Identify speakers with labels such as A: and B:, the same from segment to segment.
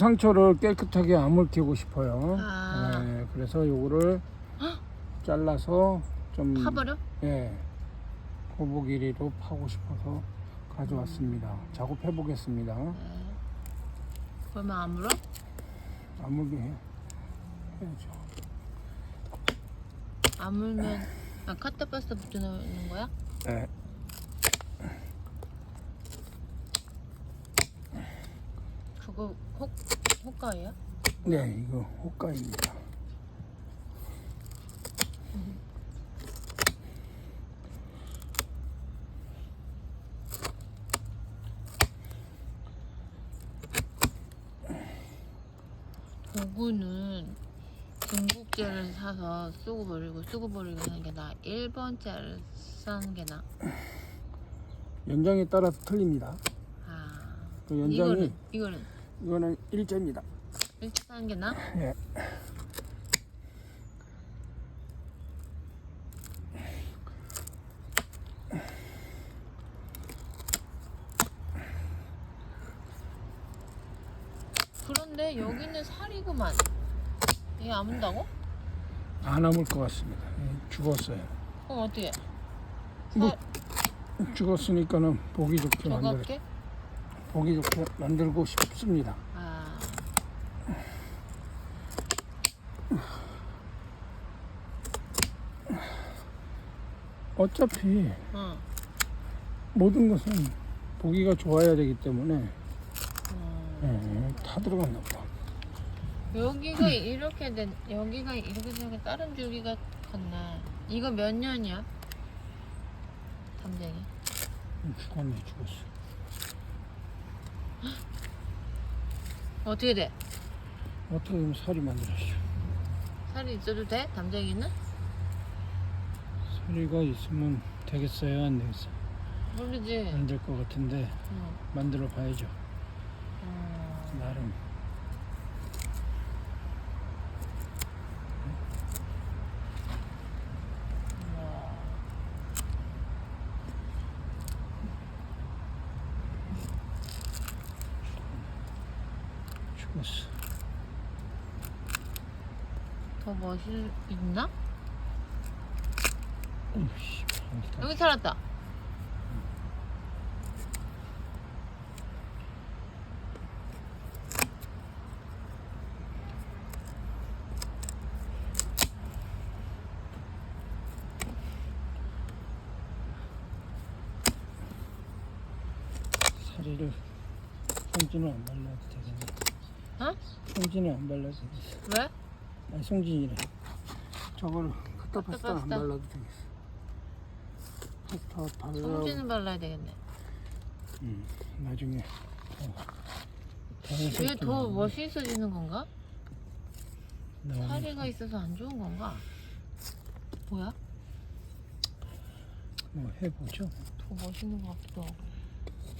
A: 상처를 깨끗하게 아물키고 싶어요.
B: 아.
A: 네, 그래서 요거를 잘라서 좀
B: 파버려?
A: 예, 고부 길이로 파고 싶어서 가져왔습니다. 작업해 보겠습니다.
B: 네. 그러면 안 물어?
A: 아물게 해, 해야죠.
B: 안 물면 아, 카타파스타 붙여놓는 거야?
A: 네.
B: 그거 혹 호가예요?
A: 네, 이거 호가입니다.
B: 도구는 중국제를 사서 쓰고 버리고 쓰고 버리고 하는 게 나아. 1번째를 쓰는 게 나아.
A: 연장에 따라서 틀립니다.
B: 아.
A: 그 연장이
B: 이거는 이거는
A: 이거는 일제입니다.
B: 일찍 사는 게 나아?
A: 예.
B: 그런데 여기는 살이구만. 이게 안 문다고?
A: 안 아물 것 같습니다. 예, 죽었어요.
B: 그럼 어떻게?
A: 뭐, 죽었으니까는 보기 좋게 만들
B: 저거게?
A: 보기 좋게 만들고 싶습니다.
B: 아.
A: 어차피
B: 응.
A: 모든 것은 보기가 좋아야 되기 때문에
B: 음.
A: 예, 다 들어갔나 봐.
B: 여기가 이렇게 된 여기가 이렇게 되니까 다른 줄기가 갔네. 이거 몇 년이야? 담쟁이.
A: 죽었네 죽었어.
B: 어떻게 돼?
A: 어떻게 보면 살이 만들었어.
B: 살이 있어도 돼? 담쟁이는?
A: 살이가 있으면 되겠어요 안 되겠어요?
B: 모르지.
A: 안 될 것 같은데
B: 응.
A: 만들어 봐야죠.
B: 음.
A: 나름 죽었어.
B: 더 멋이 있나?
A: 어이씨, 방귀
B: 여기 살았다.
A: 살이를 송진은 안 발라도 되겠네.
B: 어?
A: 송진은 안 발라도 되겠어.
B: 왜?
A: 아니 송진이래. 저거를 카타 파스타 안
B: 파스타.
A: 발라도 되겠어. 파스타 발라.
B: 송지는 발라야 되겠네.
A: 음, 나중에. 어,
B: 이게 더 멋있어지는 건가?
A: 나오면
B: 살이가 있어서 안 좋은 건가? 뭐야?
A: 뭐 해보죠.
B: 더 멋있는 것 같기도 하고.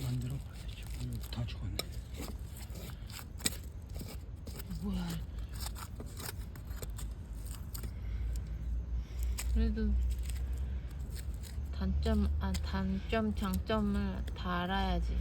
A: 만들어 봐야죠. 이거 다 죽었네.
B: 뭐야? 그래도 단점, 아 단점, 장점을 다 알아야지.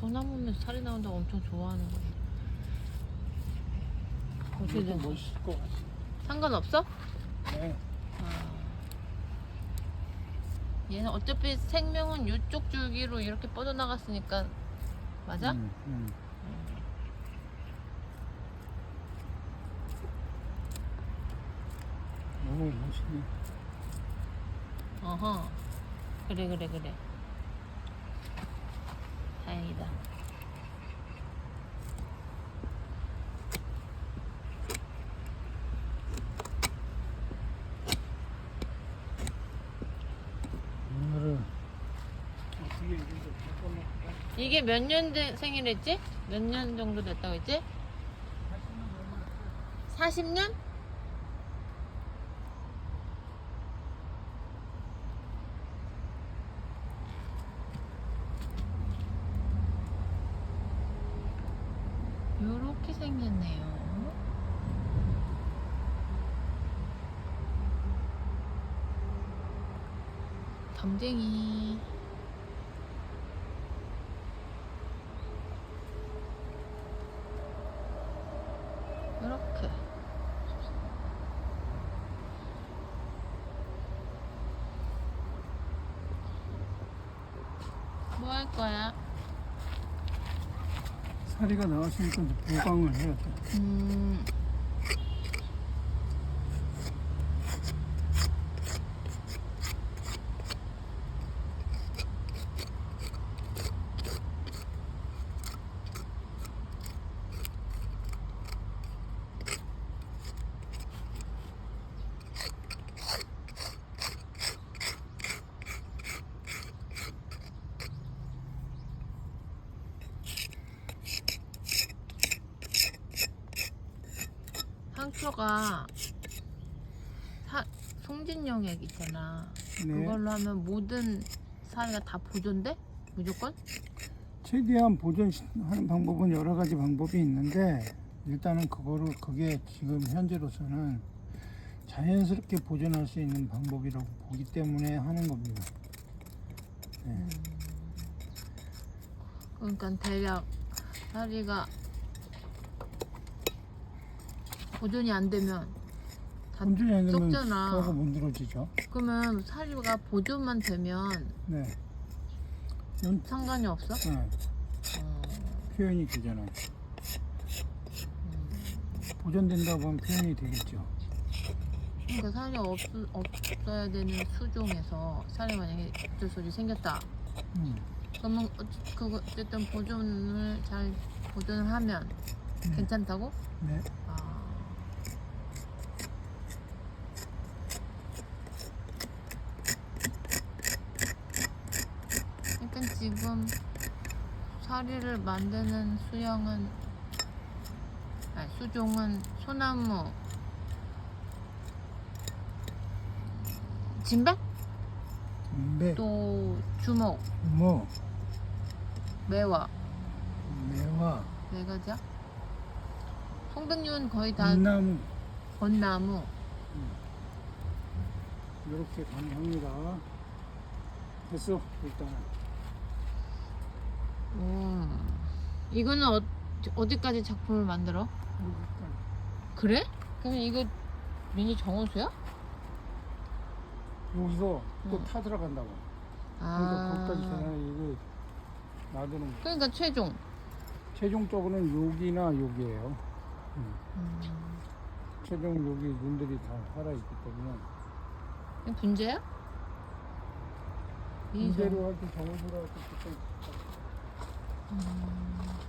B: 소나무면 살이 나온다고 엄청 좋아하는 건데. 어떻게
A: 멋있을 것 같아.
B: 상관없어?
A: 네.
B: 아. 얘는 어차피 생명은 이쪽 줄기로 이렇게 뻗어나갔으니까 맞아?
A: 음, 음. 너무 멋있네.
B: 어허 그래 그래 그래 다행이다?
A: 이게
B: 몇 년 생일했지? 몇 년 정도 됐다고 했지? 40년? 요렇게 생겼네요. 점쟁이. 이렇게. 뭐 할 거야?
A: 사리가 나왔으니까 이제 보강을 해야죠.
B: 음. 상처가 사, 송진영액 있잖아.
A: 네.
B: 그걸로 하면 모든 사이가 다 보존돼? 무조건?
A: 최대한 보존하는 방법은 여러 가지 방법이 있는데 일단은 그거를 그게 지금 현재로서는 자연스럽게 보존할 수 있는 방법이라고 보기 때문에 하는 겁니다. 네.
B: 그러니까 대략 사리가 보존이 안 되면 다
A: 본전이 안 되면
B: 썩잖아.
A: 썩어 문드러지죠.
B: 그러면 사리가 보존만 되면
A: 네. 이건
B: 상관이 없어?
A: 네,
B: 어,
A: 표현이 되잖아요.
B: 음.
A: 보존된다고 하면 표현이 되겠죠.
B: 그러니까 살이 없, 없어야 되는 수종에서 살이 만약에 없이 생겼다.
A: 음.
B: 그러면 어, 그거 어쨌든 보존을 잘 보존을 하면
A: 네.
B: 괜찮다고?
A: 네.
B: 아. 그러니까 지금 사리를 만드는 수영은 아니 수종은 소나무. 진백
A: 네.
B: 또 주먹.
A: 뭐
B: 매화.
A: 매화,
B: 네 가지야? 송백류는 거의 다
A: 감나무.
B: 건나무.
A: 이렇게 가능합니다. 됐어 일단은.
B: 음. 이거는 어, 어디까지 작품을 만들어? 그래? 그럼 이거 미니 정원수야?
A: 여기서 또
B: 응.
A: 타 들어간다고. 그러니까
B: 아.
A: 거기까지 전에 이거 놔두는 거.
B: 그러니까 최종.
A: 최종적으로는 여기나 여기에요.
B: 음.
A: 최종 여기 눈들이 다 살아있기 때문에
B: 이거 분재야? 정.
A: 이대로 할때 정원으로 할때 그때
B: Mm.